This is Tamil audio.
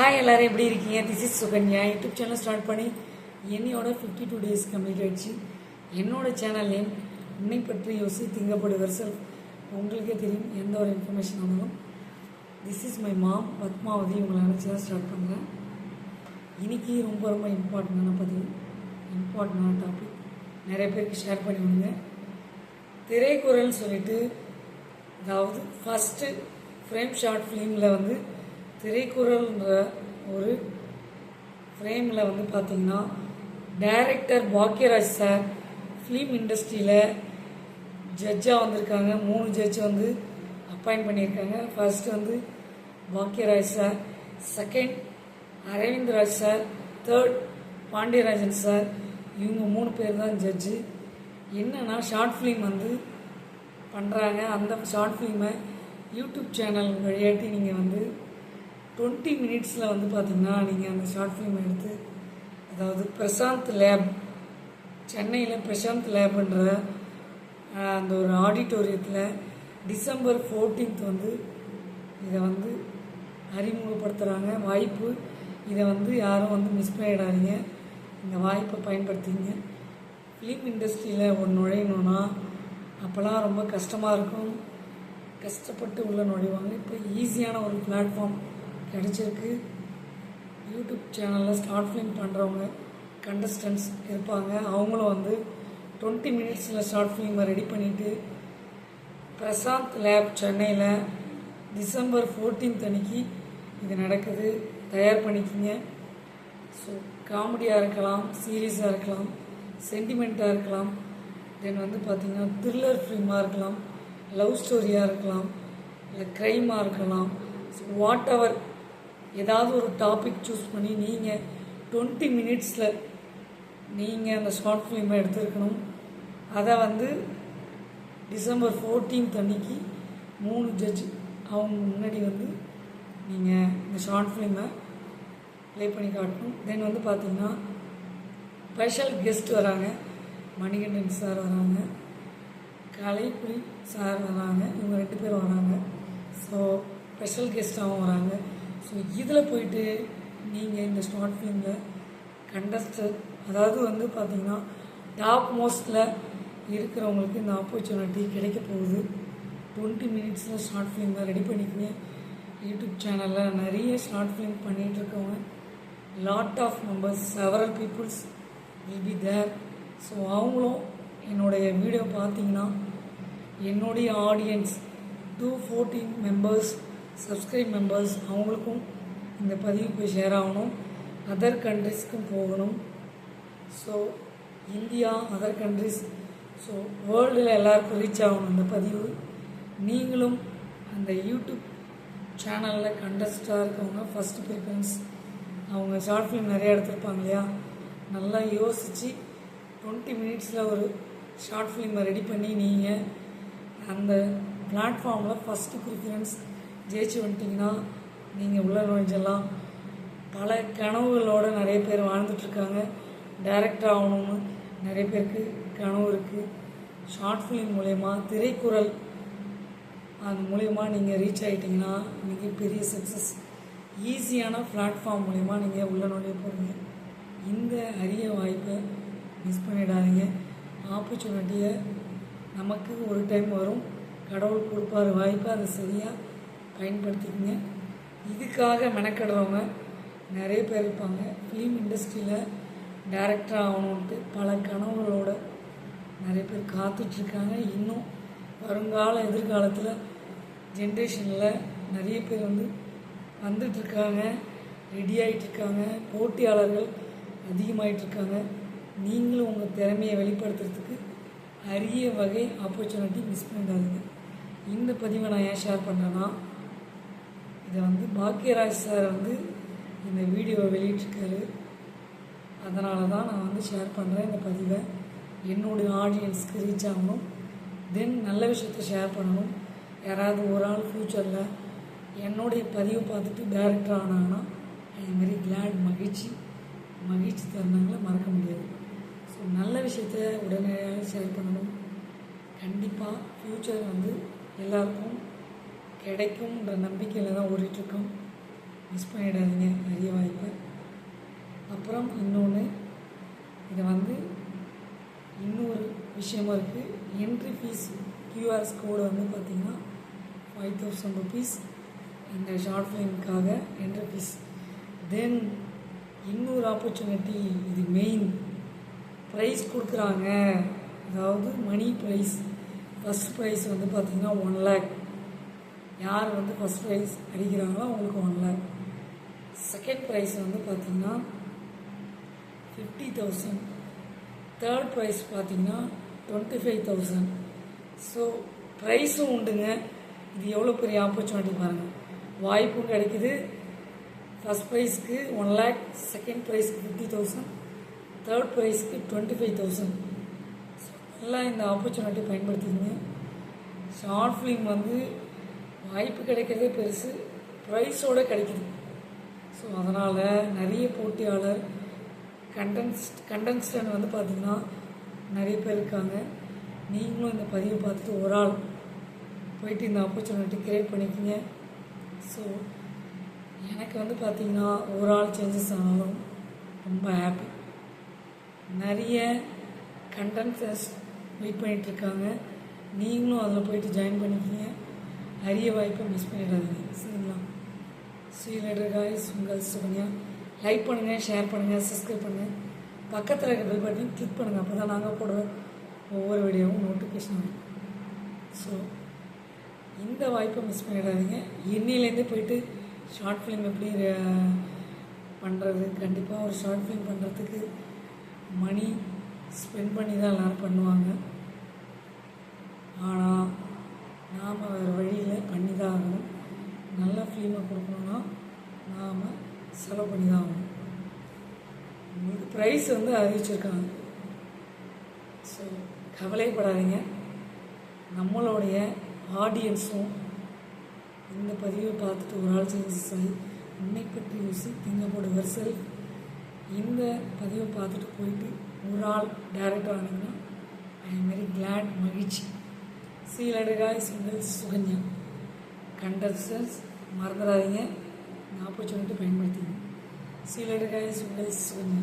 ஹாய் எல்லோரும் எப்படி இருக்கீங்க? This is Sukanya YouTube channel start பண்ணி என்னையோட ஃபிஃப்டி டூ டேஸ் கம்ப்ளீட் ஆயிடுச்சு. என்னோடய சேனல் நேம் உன்னை பற்றி யோசி திங்கப்படுவர் செல்ஃப் உங்களுக்கே தெரியும் எந்த ஒரு இன்ஃபர்மேஷன் ஆனாலும் this is my mom Padmavathi உங்களை நினச்சி தான் ஸ்டார்ட் பண்ணுறேன் இன்னைக்கு ரொம்ப ரொம்ப இம்பார்ட்டண்டான பதிவு. இம்பார்ட்டண்டான டாபிக் நிறைய பேருக்கு ஷேர் பண்ணி விடுங்க. திரைக்குறள்னு சொல்லிட்டு அதாவது ஃபஸ்ட்டு ஃப்ரேம் ஷார்ட் ஃபிலிமில் வந்து திரைக்குறள்ன்ற ஒரு ஃப்ரேமில் வந்து பார்த்தீங்கன்னா டைரக்டர் பாக்யராஜ் சார் ஃபிலிம் இண்டஸ்ட்ரியில் ஜட்ஜாக வந்திருக்காங்க. மூணு ஜட்ஜ் வந்து அப்பாயிண்ட் பண்ணியிருக்காங்க. ஃபர்ஸ்ட் வந்து Bhagyaraj sir second Aravind Raj sir third Pandiarajan sir இவங்க மூணு பேர் தான் ஜட்ஜு என்னன்னா ஷார்ட் ஃபிலிம் வந்து பண்ணுறாங்க அந்த ஷார்ட் ஃபிலிமை யூடியூப் சேனல் வழியாட்டி நீங்கள் வந்து டுவெண்ட்டி மினிட்ஸில் வந்து பார்த்திங்கன்னா நீங்கள் அந்த ஷார்ட் ஃபிலிம் எடுத்து அதாவது பிரசாந்த் லேப் சென்னையில் பிரசாந்த் லேப்ன்ற அந்த ஒரு ஆடிட்டோரியத்தில் டிசம்பர் ஃபோர்டீன்த் வந்து இதை வந்து அறிமுகப்படுத்துகிறாங்க வாய்ப்பு இதை வந்து யாரும் வந்து மிஸ் பண்ணிடாதீங்க. இந்த வாய்ப்பை பயன்படுத்திங்க. ஃபிலிம் இண்டஸ்ட்ரியில் ஒரு நுழையணும்னா அப்போல்லாம் ரொம்ப கஷ்டமாக இருக்கும். கஷ்டப்பட்டு உள்ளே நுழைவாங்க. இப்போ ஈஸியான ஒரு பிளாட்ஃபார்ம் கிடச்சிருக்கு. யூடியூப் சேனலில் ஸ்டார்ட் ஃபிலிம் பண்ணுறவங்க கண்டஸ்டன்ஸ் இருப்பாங்க. அவங்களும் வந்து டுவெண்ட்டி மினிட்ஸில் ஷார்ட் ஃபிலிமை ரெடி பண்ணிவிட்டு பிரசாந்த் லேப் சென்னையில் டிசம்பர் 14th அன்னைக்கு இது நடக்குது. தயார் பண்ணிக்கிங்க. ஸோ காமெடியாக இருக்கலாம் சீரியஸாக இருக்கலாம் சென்டிமெண்ட்டாக இருக்கலாம். தென் வந்து பார்த்திங்கன்னா த்ரில்லர் ஃபிலிமாக இருக்கலாம் லவ் ஸ்டோரியாக இருக்கலாம் இல்லை க்ரைமாக இருக்கலாம். ஸோ வாட் எவர் ஏதாவது ஒரு டாபிக் சூஸ் பண்ணி நீங்கள் டுவெண்ட்டி மினிட்ஸில் நீங்கள் அந்த ஷார்ட் ஃபிலிமை எடுத்திருக்கணும். அதை வந்து டிசம்பர் 14th அன்னைக்கு மூணு ஜட்ஜ் அவங்க முன்னாடி வந்து நீங்கள் இந்த ஷார்ட் ஃபிலிமை ப்ளே பண்ணி காட்டணும். தென் வந்து பார்த்தீங்கன்னா ஸ்பெஷல் கெஸ்ட் வராங்க. மணிகண்டன் சார் வராங்க. கலைப்புலி சார் வராங்க. இவங்க ரெண்டு பேரும் வராங்க. ஸோ ஸ்பெஷல் கெஸ்ட்டாகவும் வராங்க. ஸோ இதில் போயிட்டு நீங்கள் இந்த ஸ்மார்ட் ஃபிலிமில் கண்டஸ்டர் அதாவது வந்து பார்த்தீங்கன்னா டாப் மோஸ்டில் இருக்கிறவங்களுக்கு இந்த ஆப்பர்ச்சுனிட்டி கிடைக்க போகுது. டுவெண்ட்டி மினிட்ஸில் ஷார்ட் தான் ரெடி பண்ணிக்கங்க. யூடியூப் சேனலில் நிறைய short film பண்ணிகிட்ருக்கவங்க lot of members several peoples will be there so அவங்களும் என்னுடைய வீடியோ பார்த்தீங்கன்னா என்னுடைய audience two fourteen members subscribe members அவங்களுக்கும் இந்த பதிவு போய் ஷேர் ஆகணும். அதர் கண்ட்ரிஸ்க்கும் போகணும். So India other countries so வேர்ல்டில் எல்லாருக்கும் ரீச் ஆகணும் இந்த பதிவு. நீங்களும் அந்த யூடியூப் சேனலில் கண்டஸ்டாக இருக்கவங்க ஃபஸ்ட்டு ப்ரிஃபரன்ஸ் அவங்க ஷார்ட் ஃபிலிம் நிறையா எடுத்திருப்பாங்க இல்லையா? நல்லா யோசித்து டுவெண்ட்டி மினிட்ஸில் ஒரு ஷார்ட் ஃபிலிமை ரெடி பண்ணி நீங்கள் அந்த பிளாட்ஃபார்மில் ஃபஸ்ட்டு ப்ரிஃபரன்ஸ் ஜெயிச்சு வந்துட்டிங்கன்னா நீங்கள் உள்ள நுழைஞ்செல்லாம் பல கனவுகளோட நிறைய பேர் வாழ்ந்துட்டுருக்காங்க டைரக்டர் ஆகணும்னு நிறைய பேருக்கு கனவு இருக்குது ஷார்ட் ஃபிலிம் மூலயமா திரைக்குறள் அது மூலயமா நீங்கள் ரீச் ஆகிட்டிங்கன்னா பெரிய சக்ஸஸ் ஈஸியான பிளாட்ஃபார்ம் மூலயமா நீங்கள் உள்ள நுழைய போகிறீங்க இந்த அரிய வாய்ப்பை மிஸ் பண்ணிடாதீங்க. ஆப்பர்ச்சுனிட்டியை நமக்கு ஒரு டைம் வரும். கடவுள் கொடுப்பாரு வாய்ப்பை அதை சரியாக பயன்படுத்திக்கங்க. இதுக்காக மெனக்கடுறவங்க நிறைய பேர் இருப்பாங்க. ஃபிலிம் இண்டஸ்ட்ரியில் டேரக்டர் ஆகணுன்ட்டு பல கனவுகளோட நிறைய பேர் காத்துட்ருக்காங்க. இன்னும் வருங்கால எதிர்காலத்தில் ஜென்ரேஷனில் நிறைய பேர் வந்து வந்துட்டுருக்காங்க ரெடி ஆகிட்டுருக்காங்க போட்டியாளர்கள் அதிகமாயிட்டிருக்காங்க நீங்களும் உங்கள் திறமையை வெளிப்படுத்துறதுக்கு அரிய வகை ஆப்பர்ச்சுனிட்டி மிஸ் பண்ணிடாதீங்க. இந்த பதிவை நான் ஏன் ஷேர் பண்ணுறேன்னா இதை வந்து பாக்கியராஜ் சார் வந்து இந்த வீடியோவை வெளியிட்டிருக்காரு. அதனால தான் நான் வந்து ஷேர் பண்ணுறேன் இந்த பதிவை. என்னுடைய ஆடியன்ஸ்க்கு ரீச் ஆகணும். தென் நல்ல விஷயத்த ஷேர் பண்ணணும். யாராவது ஒரு ஆள் ஃப்யூச்சரில் என்னுடைய பதிவை பார்த்துட்டு டேரக்டர் ஆனாங்கன்னா ஐ எம் கிளாட் மகிழ்ச்சி. மகிழ்ச்சி தருணங்களை மறக்க முடியாது. ஸோ நல்ல விஷயத்த உடனடியாக ஷேர் பண்ணணும். கண்டிப்பாக ஃப்யூச்சர் வந்து எல்லாருக்கும் கிடைக்கும்ன்ற நம்பிக்கையில் தான் ஓடிட்டுருக்கோம். மிஸ் பண்ணிடாதீங்க நிறைய வாய்ப்பு. அப்புறம் இன்னொன்று இதை வந்து இன்னொரு விஷயமும் இருக்குது என்ட்ரி ஃபீஸ் கியூஆர்ஸ் கோடு வந்து பார்த்திங்கன்னா ஃபைவ் தௌசண்ட் ருபீஸ் இந்த ஷார்ட் ஃபிலிமுக்காக என்ட்ரி ஃபீஸ் தென் இன்னொரு ஆப்பர்ச்சுனிட்டி இது மெயின் ப்ரைஸ் கொடுக்குறாங்க. அதாவது மணி ப்ரைஸ் ஃபஸ்ட் ப்ரைஸ் வந்து பார்த்திங்கன்னா ஒன் லேக் யார் வந்து ஃபஸ்ட் ப்ரைஸ் அடிக்கிறாங்களோ அவங்களுக்கு ஒன் லேக் செகண்ட் ப்ரைஸ் வந்து பார்த்திங்கன்னா ஃபிஃப்டி தௌசண்ட் தேர்ட் ப்ரைஸ் பார்த்தீங்கன்னா டுவெண்ட்டி ஃபைவ் தௌசண்ட் ஸோ ப்ரைஸும் உண்டுங்க. இது எவ்வளோ பெரிய ஆப்பர்ச்சுனிட்டி பாருங்கள் வாய்ப்பும் கிடைக்குது. ஃபஸ்ட் ப்ரைஸ்க்கு ஒன் லேக் செகண்ட் ப்ரைஸ்க்கு ஃபிஃப்டி தௌசண்ட் தேர்ட் ப்ரைஸ்க்கு டுவெண்ட்டி ஃபைவ் தௌசண்ட் எல்லாம் இந்த ஆப்பர்ச்சுனிட்டி பயன்படுத்திக்கங்க. ஷார்ட் ஃபிலிம் வந்து வாய்ப்பு கிடைக்கிறதே பெருசு. ப்ரைஸோடு கிடைக்குது. ஸோ அதனால் நிறைய போட்டியாளர் கண்டன்ஸ் கண்டன்ஸ்டன் வந்து பார்த்திங்கன்னா நிறைய பேர் இருக்காங்க. நீங்களும் இந்த பதிவை பார்த்துட்டு ஒரு ஆள் போயிட்டு இந்த ஆப்பர்ச்சுனிட்டி கிரியேட் பண்ணிக்கிங்க. ஸோ எனக்கு வந்து பார்த்திங்கன்னா ஒரு ஆள் சேஞ்சஸ் ஆனாலும் ரொம்ப ஹாப்பி நிறைய கண்டன்சஸ் வெயிட் பண்ணிகிட்ருக்காங்க நீங்களும் அதில் போயிட்டு ஜாயின் பண்ணிக்கிங்க. அரிய வாய்ப்பை மிஸ் பண்ணிடாதீங்க. சரிங்களா? ஸ்ரீலடர் காய்ஸ் உங்கள் சுகன்யா. லைக் பண்ணுங்கள் ஷேர் பண்ணுங்கள் சப்ஸ்கிரைப் பண்ணுங்கள் பக்கத்தில் இருக்க பெல் பட்டன் கிளிக் பண்ணுங்கள் அப்போ தான் நாங்கள் போடுற ஒவ்வொரு வீடியோவும் நோட்டிஃபிகேஷன் வரும். ஸோ இந்த வாய்ப்பை மிஸ் பண்ணிடாதீங்க. இன்னிலேருந்தே போயிட்டு ஷார்ட் ஃபிலிம் எப்படி பண்ணுறது கண்டிப்பாக ஒரு ஷார்ட் ஃபிலிம் பண்ணுறதுக்கு மணி ஸ்பெண்ட் பண்ணி தான் எல்லோரும் பண்ணுவாங்க. ஆனால் நாம் வேறு வழியில் பண்ணி தான் ஆகணும். நல்ல ஃபிலிமை கொடுக்கணுன்னா நாம் செலவு பண்ணி தான் ஆகணும். உங்களுக்கு ப்ரைஸ் வந்து அறிவிச்சிருக்காங்க. ஸோ கவலைப்படாதீங்க. நம்மளுடைய ஆடியன்ஸும் இந்த பதிவை பார்த்துட்டு ஒரு ஆள் சேஞ்சஸ் ஆகி உன்னை பற்றி யோசி திங்கப்படுவர் செல்ஃப் இந்த பதிவை பார்த்துட்டு போயிட்டு ஒரு ஆள் டேரக்டர் ஆனீங்கன்னா ஐ எம் வெரி கிளாட் மகிழ்ச்சி. சீலடுகாய் சிங்கிள் சுகன்யா கண்டஸ்டன்ஸ் மறந்துடாதீங்க இந்த ஆப்பர்ச்சுனிட்டி பயன்படுத்திங்க சீலடுகாய் சிங்கிள் சுகன்யா